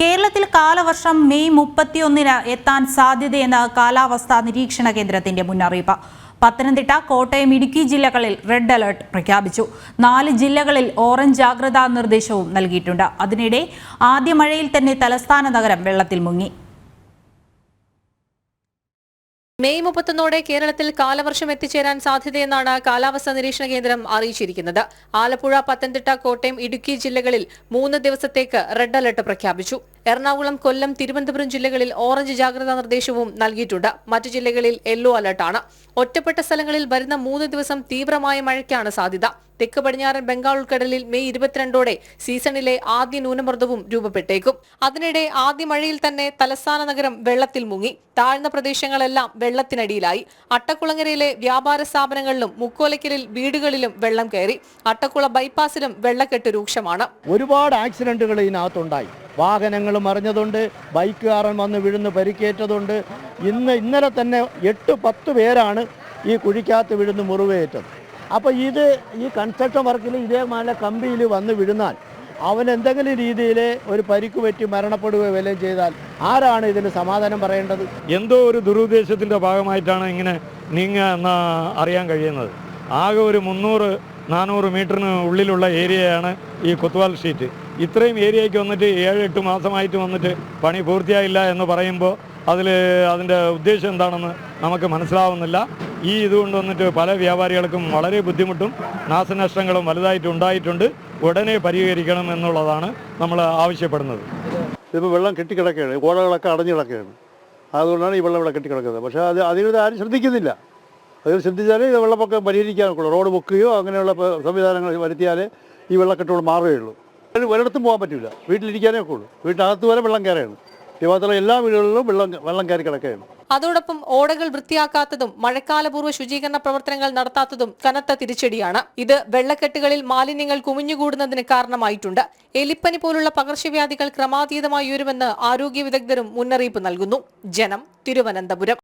കേരളത്തിൽ കാലവർഷം മെയ് മുപ്പത്തിയൊന്നിന് എത്താൻ സാധ്യതയെന്ന് കാലാവസ്ഥാ നിരീക്ഷണ കേന്ദ്രത്തിന്റെ മുന്നറിയിപ്പ്. പത്തനംതിട്ട കോട്ടയം ഇടുക്കി ജില്ലകളിൽ റെഡ് അലർട്ട് പ്രഖ്യാപിച്ചു. നാല് ജില്ലകളിൽ ഓറഞ്ച് ജാഗ്രതാ നിർദ്ദേശവും നൽകിയിട്ടുണ്ട്. അതിനിടെ ആദ്യ മഴയിൽ തന്നെ തലസ്ഥാന നഗരം വെള്ളത്തിൽ മുങ്ങി. മെയ് മുപ്പത്തൊന്നോടെ കേരളത്തിൽ കാലവർഷം എത്തിച്ചേരാൻ സാധ്യതയെന്നാണ് കാലാവസ്ഥാ നിരീക്ഷണ കേന്ദ്രം അറിയിച്ചിരിക്കുന്നത്. ആലപ്പുഴ പത്തനംതിട്ട കോട്ടയം ഇടുക്കി ജില്ലകളിൽ മൂന്ന് ദിവസത്തേക്ക് റെഡ് അലർട്ട് പ്രഖ്യാപിച്ചു. എറണാകുളം കൊല്ലം തിരുവനന്തപുരം ജില്ലകളിൽ ഓറഞ്ച് ജാഗ്രതാ നിർദ്ദേശവും നൽകിയിട്ടുണ്ട്. മറ്റു ജില്ലകളിൽ യെല്ലോ അലർട്ടാണ് ഒറ്റപ്പെട്ട സ്ഥലങ്ങളിൽ വരുന്ന മൂന്ന് ദിവസം തീവ്രമായ മഴയ്ക്കാണ് സാധ്യത. തെക്ക് പടിഞ്ഞാറൻ ബംഗാൾ ഉൾക്കടലിൽ മെയ് ഇരുപത്തിരണ്ടോടെ സീസണിലെ ആദ്യ ന്യൂനമർദ്ദവും രൂപപ്പെട്ടേക്കും. അതിനിടെ ആദ്യ മഴയിൽ തന്നെ തലസ്ഥാന നഗരം വെള്ളത്തിൽ മുങ്ങി. താഴ്ന്ന പ്രദേശങ്ങളെല്ലാം വെള്ളത്തിനടിയിലായി. അട്ടക്കുളങ്ങരയിലെ വ്യാപാര സ്ഥാപനങ്ങളിലും മുക്കോലയ്ക്കലിൽ വീടുകളിലും വെള്ളം കയറി. അട്ടക്കുള ബൈപ്പാസിലും വെള്ളക്കെട്ട് രൂക്ഷമാണ്. ഒരുപാട് ആക്സിഡന്റുകൾ ഇതിനകത്തുണ്ടായി. വാഹനങ്ങൾ മറിഞ്ഞതുണ്ട്. ബൈക്കുകാരൻ വന്ന് വീഴുന്ന് പരിക്കേറ്റതുണ്ട്. ഇന്ന് ഇന്നലെ തന്നെ എട്ട് പത്ത് പേരാണ് ഈ കുഴിക്കകത്ത് വീഴുന്ന് മുറിവേറ്റത്. അപ്പോൾ ഇത് ഈ കൺസ്ട്രക്ഷൻ വർക്കിൽ ഇതേമാതിരി കമ്പിയിൽ വന്ന് വീഴുന്നാൽ അവൻ എന്തെങ്കിലും രീതിയിൽ ഒരു പരിക്ക് പറ്റി മരണപ്പെടുകയോ വല്ലതും ചെയ്താൽ ആരാണ് ഇതിന് സമാധാനം പറയേണ്ടത്? എന്തോ ഒരു ദുരുദ്ദേശത്തിന്റെ ഭാഗമായിട്ടാണ് ഇങ്ങനെ നീങ്ങുക എന്ന് അറിയാൻ കഴിയുന്നത്. ആകെ ഒരു മുന്നൂറ് നാനൂറ് മീറ്ററിന് ഉള്ളിലുള്ള ഏരിയയാണ് ഈ കുത്തുവാൽ ഷീറ്റ്. ഇത്രയും ഏരിയയ്ക്ക് വന്നിട്ട് ഏഴ് എട്ട് മാസമായിട്ട് വന്നിട്ട് പണി പൂർത്തിയായില്ല എന്ന് പറയുമ്പോൾ അതിൽ അതിന്റെ ഉദ്ദേശം എന്താണെന്ന് നമുക്ക് മനസ്സിലാവുന്നില്ല. ഈ ഇതുകൊണ്ട് വന്നിട്ട് പല വ്യാപാരികൾക്കും വളരെ ബുദ്ധിമുട്ടും നാശനഷ്ടങ്ങളും വലുതായിട്ട് ഉണ്ടായിട്ടുണ്ട്. ഉടനെ പരിഹരിക്കണം എന്നുള്ളതാണ് നമ്മൾ ആവശ്യപ്പെടുന്നത്. ഇതിപ്പോൾ വെള്ളം കെട്ടിക്കിടക്കുകയാണ്. ഓടകളൊക്കെ അടഞ്ഞു കിടക്കുകയാണ് അതുകൊണ്ടാണ് ഈ വെള്ളം ഇവിടെ കെട്ടിക്കിടക്കുന്നത്. പക്ഷേ അത് അതിനിത് ആരും ശ്രദ്ധിക്കുന്നില്ല. അതിൽ ശ്രദ്ധിച്ചാലേ ഇത് വെള്ളപ്പൊക്കം പരിഹരിക്കാനൊക്കുള്ളൂ റോഡ് പൊക്കുകയോ അങ്ങനെയുള്ള സംവിധാനങ്ങൾ വരുത്തിയാലേ ഈ വെള്ളക്കെട്ടുകൾ മാറുകയുള്ളൂ. അതിന് ഒരിടത്തും പോകാൻ പറ്റില്ല. വീട്ടിലിരിക്കാനേ ഒക്കെ ഉള്ളൂ വീട്ടിനകത്ത് വരെ വെള്ളം കയറുകയാണ്. തിരുവാതിര എല്ലാ വീടുകളിലും വെള്ളം വെള്ളം കയറി കിടക്കുകയാണ്. അതോടൊപ്പം ഓടകൾ വൃത്തിയാക്കാത്തതും മഴക്കാലപൂർവ ശുചീകരണ പ്രവർത്തനങ്ങൾ നടത്താത്തതും കനത്ത തിരിച്ചടിയാണ്. ഇത് വെള്ളക്കെട്ടുകളിൽ മാലിന്യങ്ങൾ കുമിഞ്ഞുകൂടുന്നതിന് കാരണമായിട്ടുണ്ട്. എലിപ്പനി പോലുള്ള പകർച്ചവ്യാധികൾ ക്രമാതീതമായി ഉയരുമെന്ന് ആരോഗ്യ വിദഗ്ധരും മുന്നറിയിപ്പ് നൽകുന്നു. ജനം തിരുവനന്തപുരം.